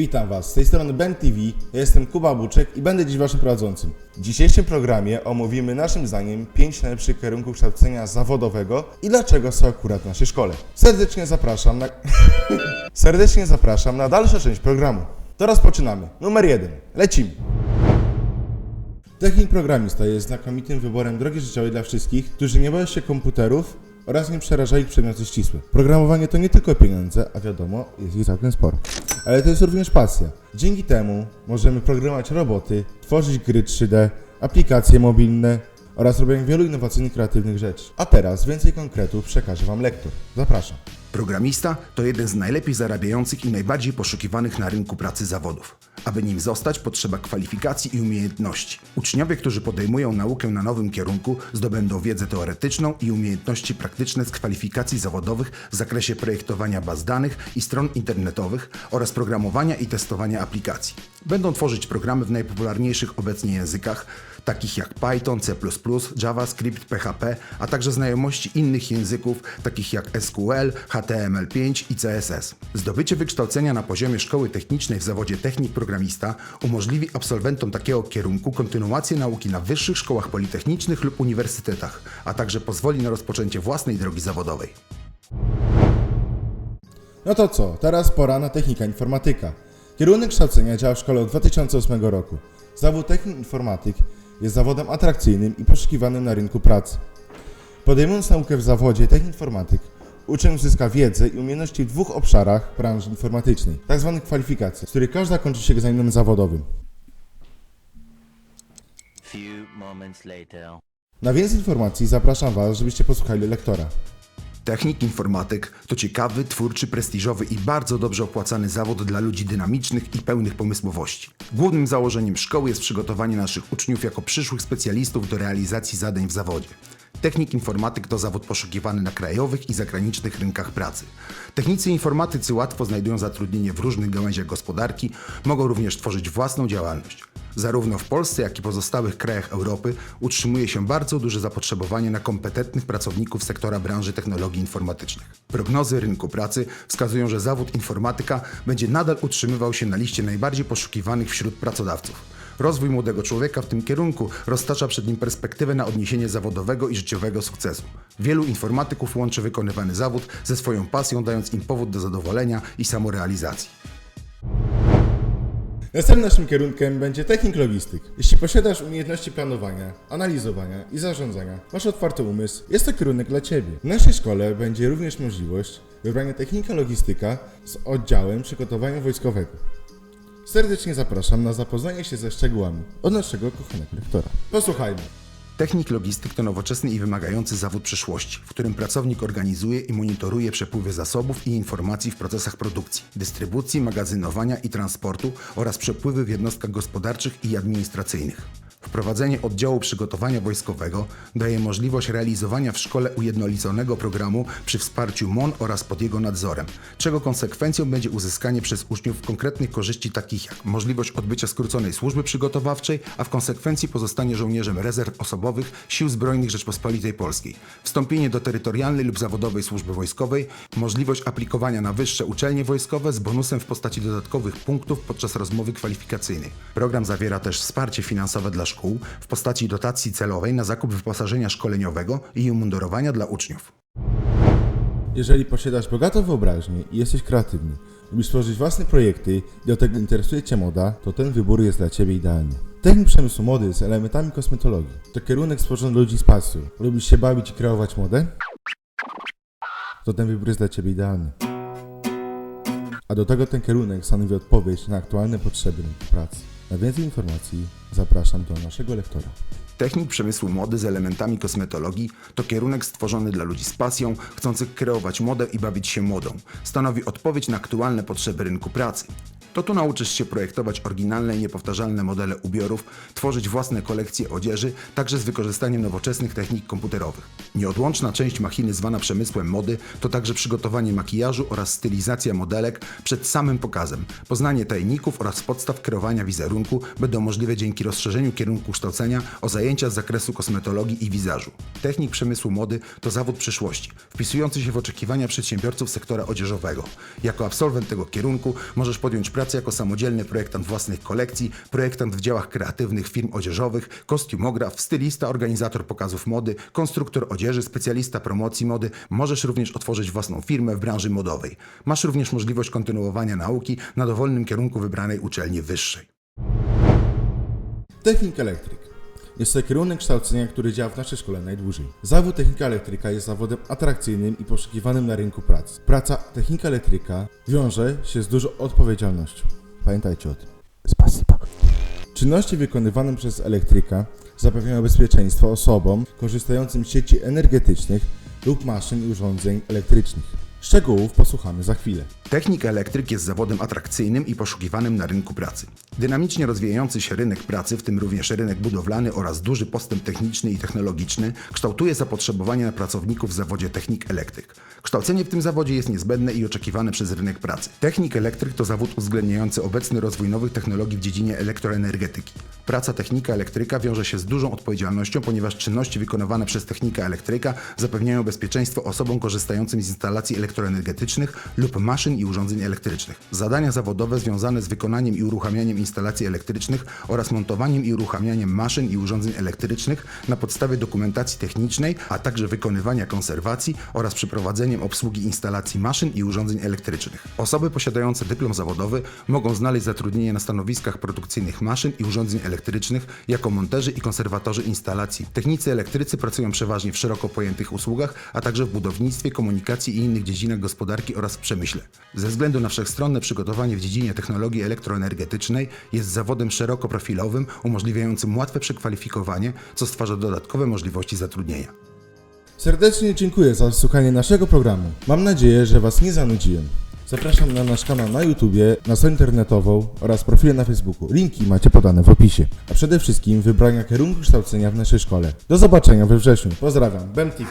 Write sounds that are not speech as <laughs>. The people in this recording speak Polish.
Witam Was, z tej strony Ben TV, ja jestem Kuba Buczek i będę dziś Waszym prowadzącym. W dzisiejszym programie omówimy naszym zdaniem 5 najlepszych kierunków kształcenia zawodowego i dlaczego są akurat w naszej szkole. Serdecznie zapraszam na... <laughs> Serdecznie zapraszam na dalszą część programu. To rozpoczynamy. Numer 1. Lecimy. Technik programista jest znakomitym wyborem drogi życiowej dla wszystkich, którzy nie boją się komputerów oraz nie przeraża ich przedmioty ścisłe. Programowanie to nie tylko pieniądze, a wiadomo, jest ich całkiem sporo. Ale to jest również pasja. Dzięki temu możemy programować roboty, tworzyć gry 3D, aplikacje mobilne oraz robienie wielu innowacyjnych, kreatywnych rzeczy. A teraz więcej konkretów przekaże Wam lektor. Zapraszam. Programista to jeden z najlepiej zarabiających i najbardziej poszukiwanych na rynku pracy zawodów. Aby nim zostać, potrzeba kwalifikacji i umiejętności. Uczniowie, którzy podejmują naukę na nowym kierunku, zdobędą wiedzę teoretyczną i umiejętności praktyczne z kwalifikacji zawodowych w zakresie projektowania baz danych i stron internetowych oraz programowania i testowania aplikacji. Będą tworzyć programy w najpopularniejszych obecnie językach, takich jak Python, C++, JavaScript, PHP, a także znajomości innych języków, takich jak SQL, HTML5 i CSS. Zdobycie wykształcenia na poziomie szkoły technicznej w zawodzie technik programista umożliwi absolwentom takiego kierunku kontynuację nauki na wyższych szkołach politechnicznych lub uniwersytetach, a także pozwoli na rozpoczęcie własnej drogi zawodowej. No to co, teraz pora na technika informatyka. Kierunek kształcenia działa w szkole od 2008 roku. Zawód technik informatyk jest zawodem atrakcyjnym i poszukiwanym na rynku pracy. Podejmując naukę w zawodzie technik informatyk, uczeń uzyska wiedzę i umiejętności w dwóch obszarach branży informatycznej, tzw. kwalifikacji, z których każda kończy się egzaminem zawodowym. Na więcej informacji zapraszam Was, żebyście posłuchali lektora. Technik informatyk to ciekawy, twórczy, prestiżowy i bardzo dobrze opłacany zawód dla ludzi dynamicznych i pełnych pomysłowości. Głównym założeniem szkoły jest przygotowanie naszych uczniów jako przyszłych specjalistów do realizacji zadań w zawodzie. Technik informatyk to zawód poszukiwany na krajowych i zagranicznych rynkach pracy. Technicy informatycy łatwo znajdują zatrudnienie w różnych gałęziach gospodarki, mogą również tworzyć własną działalność. Zarówno w Polsce, jak i pozostałych krajach Europy utrzymuje się bardzo duże zapotrzebowanie na kompetentnych pracowników sektora branży technologii informatycznych. Prognozy rynku pracy wskazują, że zawód informatyka będzie nadal utrzymywał się na liście najbardziej poszukiwanych wśród pracodawców. Rozwój młodego człowieka w tym kierunku roztacza przed nim perspektywę na odniesienie zawodowego i życiowego sukcesu. Wielu informatyków łączy wykonywany zawód ze swoją pasją, dając im powód do zadowolenia i samorealizacji. Następnym naszym kierunkiem będzie technik logistyk. Jeśli posiadasz umiejętności planowania, analizowania i zarządzania, masz otwarty umysł, jest to kierunek dla Ciebie. W naszej szkole będzie również możliwość wybrania technika logistyka z oddziałem przygotowania wojskowego. Serdecznie zapraszam na zapoznanie się ze szczegółami od naszego kochanego lektora. Posłuchajmy. Technik logistyk to nowoczesny i wymagający zawód przyszłości, w którym pracownik organizuje i monitoruje przepływy zasobów i informacji w procesach produkcji, dystrybucji, magazynowania i transportu oraz przepływy w jednostkach gospodarczych i administracyjnych. Wprowadzenie oddziału przygotowania wojskowego daje możliwość realizowania w szkole ujednoliconego programu przy wsparciu MON oraz pod jego nadzorem, czego konsekwencją będzie uzyskanie przez uczniów konkretnych korzyści takich jak możliwość odbycia skróconej służby przygotowawczej, a w konsekwencji pozostanie żołnierzem rezerw osobowych Sił Zbrojnych Rzeczpospolitej Polskiej, wstąpienie do terytorialnej lub zawodowej służby wojskowej, możliwość aplikowania na wyższe uczelnie wojskowe z bonusem w postaci dodatkowych punktów podczas rozmowy kwalifikacyjnej. Program zawiera też wsparcie finansowe dla szkół w postaci dotacji celowej na zakup wyposażenia szkoleniowego i umundurowania dla uczniów. Jeżeli posiadasz bogatą wyobraźnię i jesteś kreatywny, lubisz tworzyć własne projekty i do tego interesuje Cię moda, to ten wybór jest dla Ciebie idealny. Technik przemysłu mody z elementami kosmetologii to kierunek stworzony ludzi z pasją. Lubisz się bawić i kreować modę? To ten wybór jest dla Ciebie idealny. A do tego ten kierunek stanowi odpowiedź na aktualne potrzeby rynku pracy. Na więcej informacji zapraszam do naszego lektora. Technik przemysłu mody z elementami kosmetologii to kierunek stworzony dla ludzi z pasją, chcących kreować modę i bawić się modą. Stanowi odpowiedź na aktualne potrzeby rynku pracy. To tu nauczysz się projektować oryginalne i niepowtarzalne modele ubiorów, tworzyć własne kolekcje odzieży, także z wykorzystaniem nowoczesnych technik komputerowych. Nieodłączna część machiny zwana przemysłem mody to także przygotowanie makijażu oraz stylizacja modelek przed samym pokazem. Poznanie tajników oraz podstaw kreowania wizerunku będą możliwe dzięki rozszerzeniu kierunku kształcenia o zajęcia z zakresu kosmetologii i wizażu. Technik przemysłu mody to zawód przyszłości, wpisujący się w oczekiwania przedsiębiorców sektora odzieżowego. Jako absolwent tego kierunku możesz podjąć pracę pracy jako samodzielny projektant własnych kolekcji, projektant w działach kreatywnych firm odzieżowych, kostiumograf, stylista, organizator pokazów mody, konstruktor odzieży, specjalista promocji mody. Możesz również otworzyć własną firmę w branży modowej. Masz również możliwość kontynuowania nauki na dowolnym kierunku wybranej uczelni wyższej. Technik elektryk. Jest to kierunek kształcenia, który działa w naszej szkole najdłużej. Zawód technika elektryka jest zawodem atrakcyjnym i poszukiwanym na rynku pracy. Praca technika elektryka wiąże się z dużą odpowiedzialnością. Pamiętajcie o tym. Spasiba. Czynności wykonywane przez elektryka zapewniają bezpieczeństwo osobom korzystającym z sieci energetycznych lub maszyn i urządzeń elektrycznych. Szczegółów posłuchamy za chwilę. Technik elektryk jest zawodem atrakcyjnym i poszukiwanym na rynku pracy. Dynamicznie rozwijający się rynek pracy, w tym również rynek budowlany oraz duży postęp techniczny i technologiczny, kształtuje zapotrzebowanie na pracowników w zawodzie technik elektryk. Kształcenie w tym zawodzie jest niezbędne i oczekiwane przez rynek pracy. Technik elektryk to zawód uwzględniający obecny rozwój nowych technologii w dziedzinie elektroenergetyki. Praca technika elektryka wiąże się z dużą odpowiedzialnością, ponieważ czynności wykonywane przez technika elektryka zapewniają bezpieczeństwo osobom korzystającym z instalacji elektroenergetycznych lub maszyn i urządzeń elektrycznych. Zadania zawodowe związane z wykonaniem i uruchamianiem instalacji elektrycznych oraz montowaniem i uruchamianiem maszyn i urządzeń elektrycznych na podstawie dokumentacji technicznej, a także wykonywania konserwacji oraz przeprowadzeniem obsługi instalacji maszyn i urządzeń elektrycznych. Osoby posiadające dyplom zawodowy mogą znaleźć zatrudnienie na stanowiskach produkcyjnych maszyn i urządzeń elektrycznych jako monterzy i konserwatorzy instalacji. Technicy elektrycy pracują przeważnie w szeroko pojętych usługach, a także w budownictwie, komunikacji i innych dziedzinach gospodarki oraz w przemyśle. Ze względu na wszechstronne przygotowanie w dziedzinie technologii elektroenergetycznej jest zawodem szeroko profilowym, umożliwiającym łatwe przekwalifikowanie, co stwarza dodatkowe możliwości zatrudnienia. Serdecznie dziękuję za słuchanie naszego programu. Mam nadzieję, że Was nie zanudziłem. Zapraszam na nasz kanał na YouTubie, na stronę internetową oraz profile na Facebooku. Linki macie podane w opisie. A przede wszystkim wybrania kierunku kształcenia w naszej szkole. Do zobaczenia we wrześniu. Pozdrawiam. BEM TV.